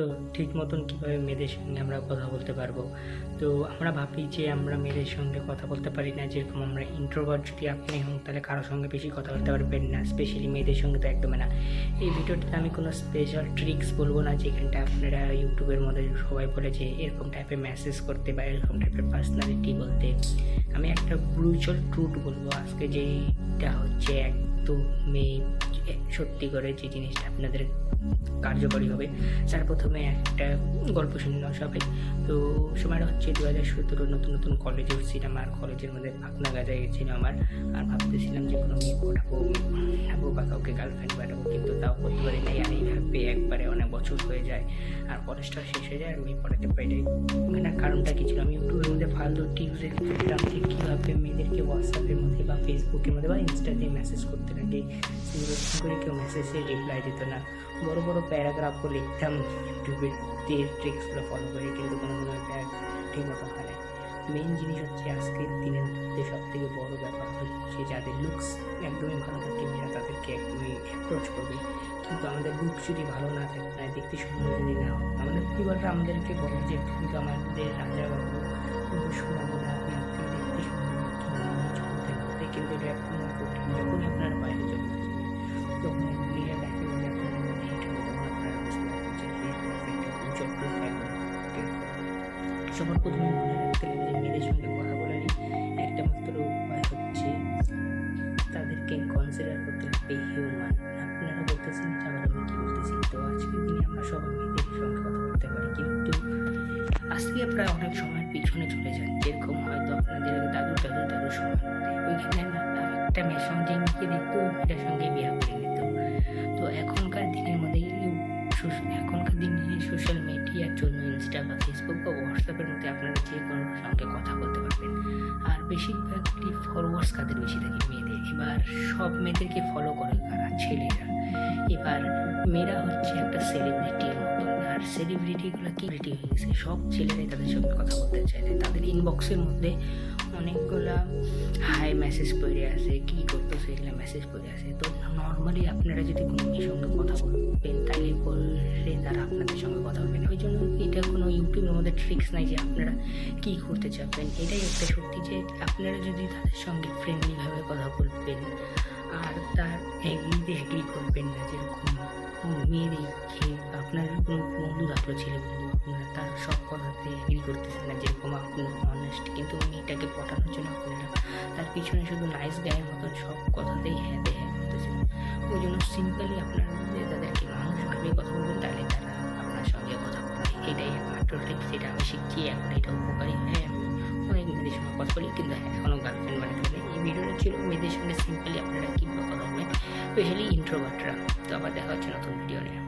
তো ঠিক মতন কীভাবে মেয়েদের সঙ্গে আমরা কথা বলতে পারব? তো আমরা ভাবি যে আমরা মেয়েদের সঙ্গে কথা বলতে পারি না, যেরকম আমরা ইন্ট্রোভার্ট যদি আপনি হন, তাহলে কারোর সঙ্গে বেশি কথা বলতে পারবেন না স্পেশালি মেয়েদের সঙ্গে তো একদমই না। এই ভিডিওটিতে আমি কোনো স্পেশাল ট্রিক্স বলব না, যেখানটা আপনারা ইউটিউবের মধ্যে সবাই বলে যে এরকম টাইপের মেসেজ করতে বা এরকম টাইপের পার্সোনালিটি বলতে। আমি একটা ব্রুচল ট্রুট বলব, আজকে যেটা হচ্ছে একদম মেয়ে সত্যি করে যে জিনিসটা আপনাদের কার্যকরী হবে। তার প্রথমে একটা গল্প শুনলাম সবাই। তো সময়টা হচ্ছে দু হাজার সতেরো নতুন নতুন কলেজে উঠছিলাম আর কলেজের মধ্যে পাকনা গাজায় গেছিলাম আমার। আর ভাবতেছিলাম যে কোনো মেয়ে পড়াবো পড়াবো বা কাউকে গার্লফ্রেন্ড পাঠাবো কিন্তু তাও করতে পারি নাই। আর এইভাবে একবারে অনেক বছর হয়ে যায়। আর কলেজটা শেষ হয়ে যায় আর মেয়ে পড়াতে পারি নাই। মানে কারণটা কি ছিল? আমি ইউটিউবের মধ্যে ফালতু টিপস দেখছিলাম যে কীভাবে মেয়েদেরকে হোয়াটসঅ্যাপের মধ্যে বা ফেসবুকের মধ্যে বা ইনস্টাতে মেসেজ করতে লাগে, সেগুলো কি করে কেউ মেসেজে রিপ্লাই দিত না। বড় বড় প্যারাগ্রাফও লিখতাম ইউটিউবের ট্রিক্সগুলো ফলো করে, কিন্তু কোনো কোনো ঠিক মতো হয় না মেইন জিনিস হচ্ছে আজকের দিনের মধ্যে সব থেকে বড় ব্যাপার হচ্ছে যাদের লুকস একদমই ভালো থাকে, মেয়েরা তাদেরকে একদমই অ্যাপ্রোচ করবে। কিন্তু আমাদের লুক যদি ভালো না থাকে না দেখতে সুন্দর যদি না হয় আমাদের পরিবাররা আমাদেরকে বলে যে, তুমি তো আমাদের রাজা বাবু একটা সবার প্রথমে মনে রাখতে হবে মেয়েদের সঙ্গে কথা বলার একটা মাত্র উপায় হচ্ছে তাদেরকে কনসিডার করতে হবে হিউম্যান আপনারা বলতেছেন যে আবার আমি কী বলতেছি তো আজকের দিনে আমরা সবাই মেয়েদের সঙ্গে কথা বলতে পারি কিন্তু আজ থেকে প্রায় অনেক সময়ের পিছনে চলে যান যেরকম হয়তো আপনাদের দাদু দাদু দাদু সময় ওইখানে একটা মেয়ের সঙ্গে গিয়ে দেখতো, মেয়েটার সঙ্গে বিয়ে যে সঙ্গে কথা বলতে পারবেন। আর বেশিরভাগই ফলোয়ার্স কাদের বেশি থাকে? মেয়েদের। এবার সব মেয়েদেরকে ফলো করে কারা? ছেলেরা। এবার মেয়েরা হচ্ছে একটা সেলিব্রিটি আর সেলিব্রিটিগুলো কি? রেডি হয়ে সব ছেলেরাই তাদের সঙ্গে কথা বলতে চায় তাদের ইনবক্সের মধ্যে অনেকগুলা হাই মেসেজ পড়ে আছে কী করতো এগুলো মেসেজ পড়ে আছে তো নর্মালি আপনারা যদি কোনো মেয়ের সঙ্গে কথা বলবেন, তাহলে বললে তারা আপনাদের সঙ্গে কথা বলবেন ওই জন্য এটা কোনো ইউটিউবের মধ্যে ট্রিক্স নাই যে আপনারা কী করতে চাবেন এটাই একটা সত্যি যে আপনারা যদি তাদের সঙ্গে ফ্রেন্ডলিভাবে কথা বলবেন আর তার এগ্রিতে এগ্রি করবেন না, যেরকম মেয়েদের আপনার কোনো বন্ধু থাকল ছেলে বন্ধু আপনারা তার সব কথাতে এগ্রি করতেছেন না, যেরকম আপনি অনেস্ট কিন্তু মেয়েটাকে পটানোর জন্য আপনারা তার পিছনে শুধু নাইস গায়ের মতন সব কথাতেই হ্যাঁ হ্যাঁ। করতেছেন ওই জন্য সিম্পলি আপনার মধ্যে তাদেরকে মানুষভাবে কথা বলবেন তাহলে তারা আপনার সঙ্গে কথা বলবে। এটাই একমাত্র ট্রিক্স যেটা আমি শিখছি এখন, এটা উপকারী হয় আমি। অনেক মেয়েদের সঙ্গে কথা বলি, কিন্তু এখনও গার্লফ্রেন্ড বানাতে পারি এই ভিডিওটা ছিল মেয়েদের সঙ্গে সিম্পলি আপনারা কীভাবে কথা বলবেন স্পেশালি ইন্ট্রোভার্টরা তো আবার দেখা হচ্ছে নতুন ভিডিও নিয়ে।